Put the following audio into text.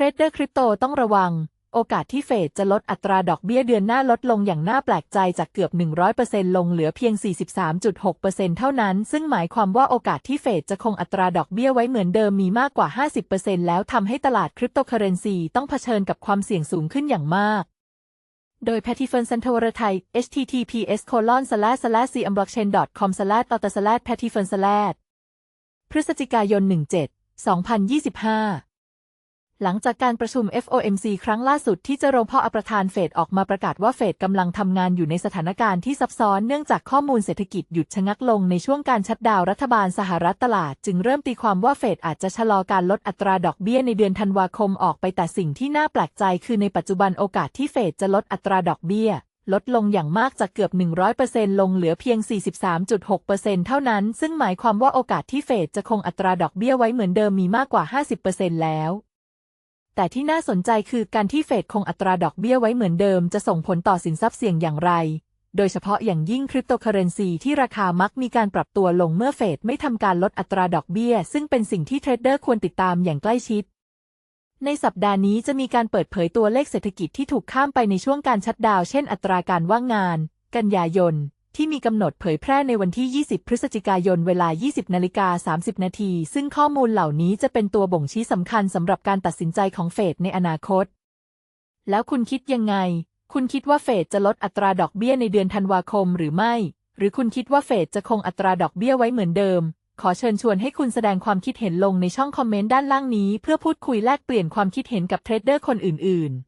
เทรดเดอร์คริปโตต้องระวัง โอกาสที่เฟดจะลดอัตราดอกเบี้ยเดือนหน้าลดลงอย่างน่าแปลกใจจากเกือบ 100%ลงเหลือเพียง 43.6%เท่านั้น ซึ่งหมายความว่าโอกาสที่เฟดจะคงอัตราดอกเบี้ยไว้เหมือนเดิมมีมากกว่า 50%แล้วทำให้ตลาดคริปโตเคอเรนซีต้องเผชิญกับความเสี่ยงสูงขึ้นอย่างมากโดยแพทิเฟิร์นซันทวรไทย https colon slash slash cmblockchain com slash t o t slash p a t i f e r n slash พฤศจิกายน 17 2025 หลังจากการประชุม FOMC ครั้งล่าสุดที่เจอโรมพ่ออประธานเฟดออกมาประกาศว่าเฟดกำลังทำงานอยู่ในสถานการณ์ที่ซับซ้อนเนื่องจากข้อมูลเศรษฐกิจหยุดชะงักลงในช่วงการชัดดาวรัฐบาลสหรัฐตลาด จึงเริ่มตีความว่าเฟดอาจจะชะลอการลดอัตราดอกเบี้ยในเดือนธันวาคมออกไปแต่สิ่งที่น่าแปลกใจคือในปัจจุบันโอกาสที่เฟดจะลดอัตราดอกเบี้ยลดลงอย่างมากจากเกือบ 100%ลงเหลือเพียง 43.6%เท่านั้น ซึ่งหมายความว่าโอกาสที่เฟดจะคงอัตราดอกเบี้ยไว้เหมือนเดิมมีมากกว่า 50%แล้ว แต่ที่น่าสนใจคือการที่เฟดคงอัตราดอกเบี้ยไว้เหมือนเดิมจะส่งผลต่อสินทรัพย์เสี่ยงอย่างไร โดยเฉพาะอย่างยิ่งคริปโตเคอเรนซีที่ราคามักมีการปรับตัวลงเมื่อเฟดไม่ทำการลดอัตราดอกเบี้ย ซึ่งเป็นสิ่งที่เทรดเดอร์ควรติดตามอย่างใกล้ชิด ในสัปดาห์นี้จะมีการเปิดเผยตัวเลขเศรษฐกิจที่ถูกข้ามไปในช่วงการชัดดาวเช่นอัตราการว่างงาน กันยายน ที่มีกำหนดเผยแพร่ในวันที่ 20 พฤศจิกายนเวลา 20นาฬิกา30 นาที ซึ่งข้อมูลเหล่านี้จะเป็นตัวบ่งชี้สำคัญสำหรับการตัดสินใจของเฟดในอนาคต แล้วคุณคิดยังไง คุณคิดว่าเฟดจะลดอัตราดอกเบี้ยในเดือนธันวาคมหรือไม่ หรือคุณคิดว่าเฟดจะคงอัตราดอกเบี้ยไว้เหมือนเดิม ขอเชิญชวนให้คุณแสดงความคิดเห็นลงในช่องคอมเมนต์ด้านล่างนี้ เพื่อพูดคุยแลกเปลี่ยนความคิดเห็นกับเทรดเดอร์คนอื่น ๆ